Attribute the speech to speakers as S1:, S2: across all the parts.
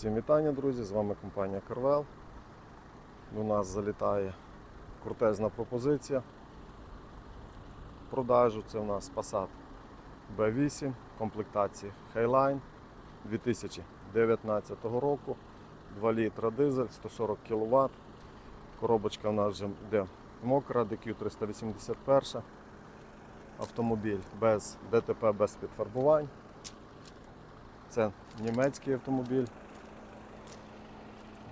S1: Всім вітання, друзі! З вами компанія Carvel. До нас залітає крутезна пропозиція. Продажу це у нас Passat B8 комплектації Highline 2019 року. 2 літра дизель, 140 кВт. Коробочка у нас вже йде мокра, DQ 381. Автомобіль без ДТП, без підфарбувань. Це німецький автомобіль.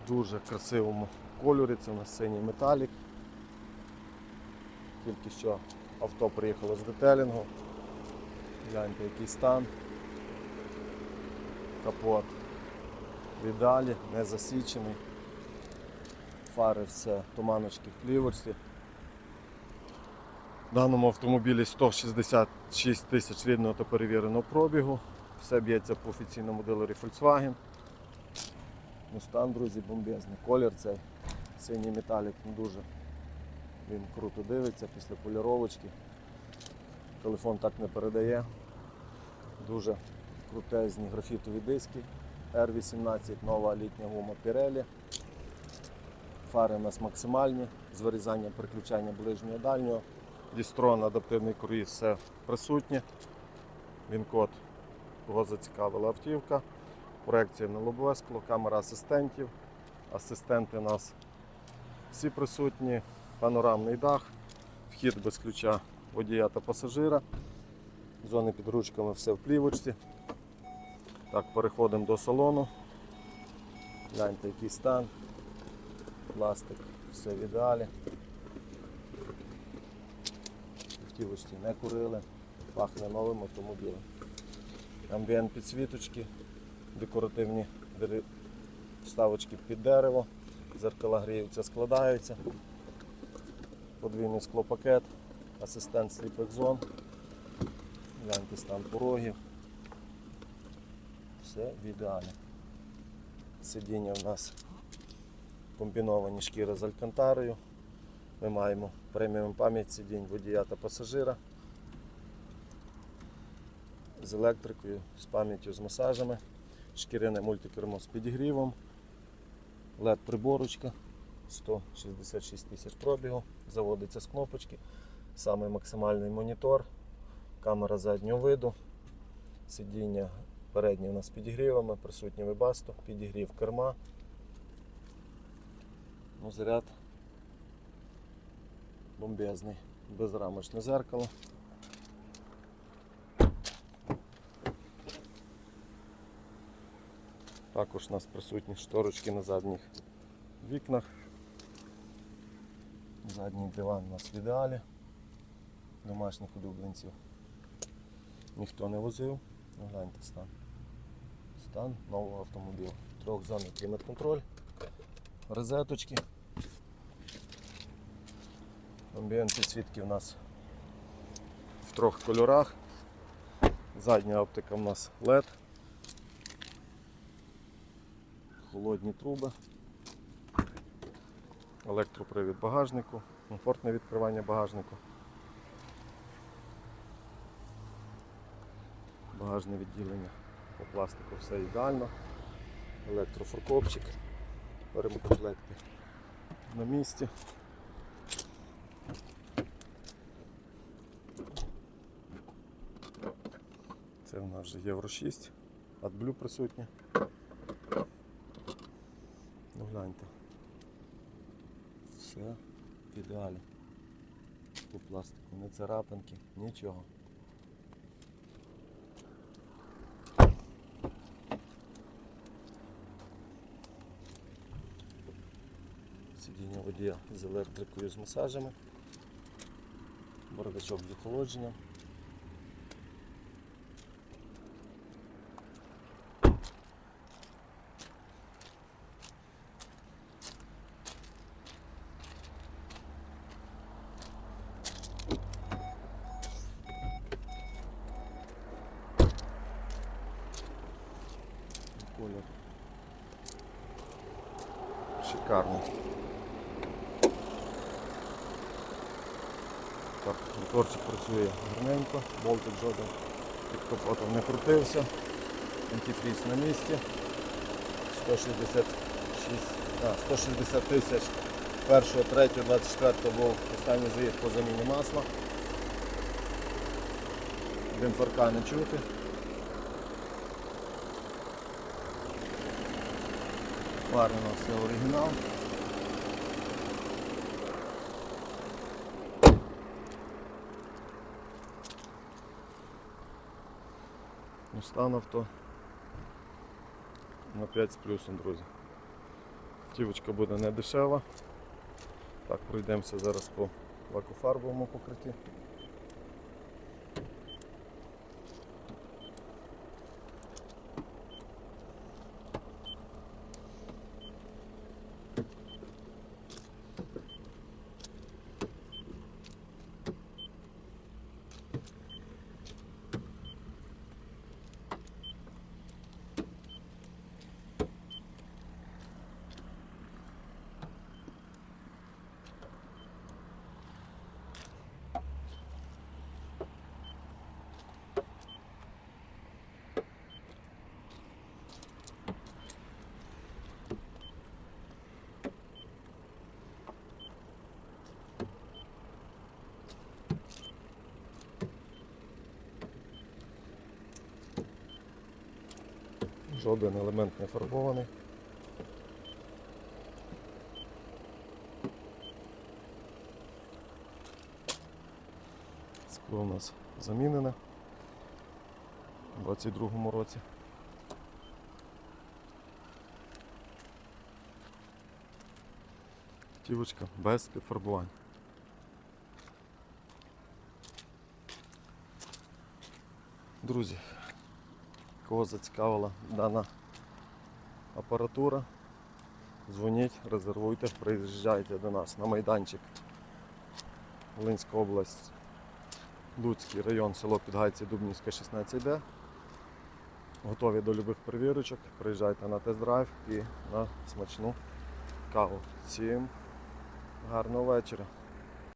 S1: Дуже красивому кольорі. Це у нас синій металік. Тільки що авто приїхало з детелінгу. Гляньте, який стан. Капот в ідеалі, не засічений. Фари все, туманочки в пліворці. В даному автомобілі 166 тисяч рідного та перевіреного пробігу. Все б'ється по офіційному дилері Volkswagen. Ну, стан, друзі, бомбезний. Колір цей синій металік ну, дуже. Він круто дивиться після поліровочки. Телефон так не передає. Дуже крутезні графітові диски. R18, нова літня гума Pirelli. Фари у нас максимальні, з вирізанням переключання ближнього дальнього. Дістрон, адаптивний круїз, все присутнє. Він код кого зацікавила автівка. Проекція на лобове скло, камера асистентів. Асистенти у нас всі присутні, панорамний дах, вхід без ключа водія та пасажира. Зони під ручками все в плівочці. Так, переходимо до салону. Гляньте, який стан. Пластик, все в ідеалі. Втілочці не курили, пахне новим автомобілем. Амбієнт підсвіточки, декоративні вставочки під дерево, зеркала гріються, складаються, подвійний склопакет, асистент Sleep Zone, гляньте стан порогів. Все в ідеалі. Сидіння у нас комбіновані шкіри з алькантарою. Ми маємо преміум пам'ять сидінь водія та пасажира з електрикою, з пам'яттю, з масажами, шкіряне мультикермо з підігрівом, led приборочка 166 тисяч пробігу, заводиться з кнопочки, самий максимальний монітор, камера заднього виду, сидіння переднє у нас з підігрівами, присутнє вебасто, підігрів керма. Ну, заряд бомбезний, безрамочне зеркало. Також у нас присутні шторочки на задніх вікнах. Задній диван у нас в ідеалі. Домашніх улюбленців ніхто не возив. Ну, гляньте стан. Стан нового автомобіля. Трьохзонний клімат-контроль, розеточки. Амбієнт підсвітки у нас в трьох кольорах. Задня оптика у нас LED. Холодні труби, електропривід багажнику, комфортне відкривання багажнику, багажне відділення. По пластику все ідеально, електрофоркопчик, ремкомплекти на місці. Це в нас вже Євро 6, AdBlue присутнє. Гляньте. Все в ідеалі. По пластику, не царапинки, нічого. Сидіння водія з електрикою з масажами. Бардачок з охолодженням. Колір. Шикарний. Так, моторчик працює гарненько, болтик жоден під капотом не крутився, антифріз на місці, 166, а, 160 тисяч 1, 3, 24 був останній заїзд по заміні масла. Вінфарка не чути. Варено все оригінал. Ну, стан авто на 5 з плюсом, друзі. Автівочка буде не дешева. Так, пройдемося зараз по лакофарбовому покритті. Жоден елемент не фарбований. Скло у нас замінене у 22-му році. Тівочка без підфарбувань. Друзі, кого зацікавила дана апаратура, дзвоніть, резервуйте, приїжджайте до нас на майданчик. Волинська область, Луцький район, село Підгайці, Дубнівська, 16Д. Готові до любих перевірочок. Приїжджайте на тест-драйв і на смачну каву. Всім гарного вечора.